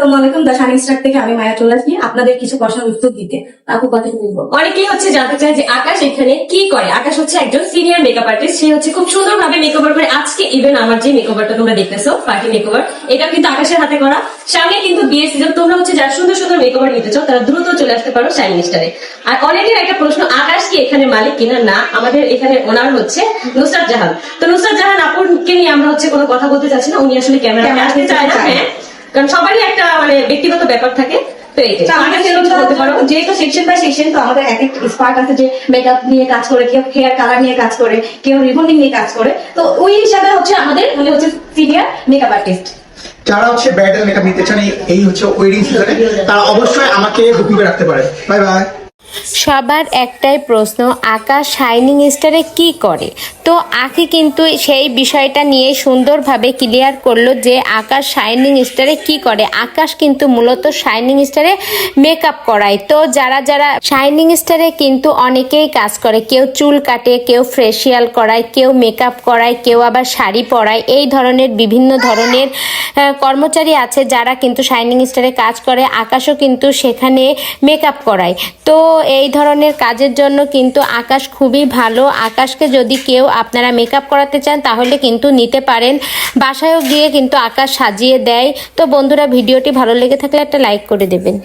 আসসালামু আলাইকুম দা shining star থেকে আমি মায়া চলে আসি আপনাদের কিছু প্রশ্নের উত্তর দিতে। আপু কথা বলব? অনেকেই হচ্ছে জানতে চায় যে আকাশ এখানে কি করে? আকাশ হচ্ছে একজন সিনিয়র মেকআপ আর্টিস্ট সে হচ্ছে খুব সুন্দর ভাবে মেকওভার করে। আজকে ইভেন আমার যে মেকওভারটা তোমরা দেখতেছো পার্টি মেকওভার এটা কিন্তু আকাশের হাতে করা। সামনে কিন্তু বিয়ের সিজন তোমরা হচ্ছে যারা সুন্দর সুন্দর মেকওভার নিতে চাও তারা দ্রুত চলে আসতে পারো শাইন স্টারে। আর অনেকের একটা প্রশ্ন আকাশ কি এখানে মালিক কিনা? না আমাদের এখানে ওনার হচ্ছে নুসরাত জাহান। তো নুসরাত জাহান আপুরকে নিয়ে আমরা হচ্ছে কোনো কথা বলতে চাচ্ছি না। উনি আসলে ক্যামেরা আসতে চায় না। হ্যাঁ। কারণ সবারই একটা মানে ব্যক্তিগত ব্যাপার থাকে। তো যেহেতু সেকশন বাই সেকশন তো আমাদের এক এক স্পার্ট আছে যে মেকআপ নিয়ে কাজ করে কেউ হেয়ার কালার নিয়ে কাজ করে কেউ রিবন্ডিং নিয়ে কাজ করে। তো ওই হিসাবে হচ্ছে আমাদের উনি হচ্ছে সিনিয়র মেকআপ আর্টিস্ট যারা হচ্ছে ব্রাইডাল মেকআপ নিতে চান এই- এই হচ্ছে ওয়েডিং সিজনে তারা অবশ্যই আমাকে বুকিং করে রাখতে পারে। বাই বাই সবার একটাই প্রশ্ন আকাশ শাইনিং স্টারে কি করে? তো আখি কিন্তু সেই বিষয়টা নিয়ে সুন্দরভাবে ক্লিয়ার করল যে আকাশ শাইনিং স্টারে কি করে। আকাশ কিন্তু মূলত শাইনিং স্টারে মেকআপ করায়। তো যারা যারা শাইনিং স্টারে কিন্তু অনেকেই কাজ করে। কেউ চুল কাটে, কেউ ফেসিয়াল করায়, কেউ মেকআপ করায়, কেউ আবার শাড়ি পরায়। এই ধরনের বিভিন্ন ধরনের কর্মচারী আছে যারা কিন্তু শাইনিং স্টারে কাজ করে। আকাশও কিন্তু সেখানে মেকআপ করায়। তো এই ধরনের কাজের জন্য কিন্তু আকাশ খুবই ভালো। আকাশকে যদি কেউ আপনারা মেকআপ করাতে চান, তাহলে কিন্তু নিতে পারেন। বাসায়ও গিয়ে কিন্তু আকাশ সাজিয়ে দেয়। তো বন্ধুরা, ভিডিওটি ভালো লেগে থাকলে একটা লাইক করে দেবেন।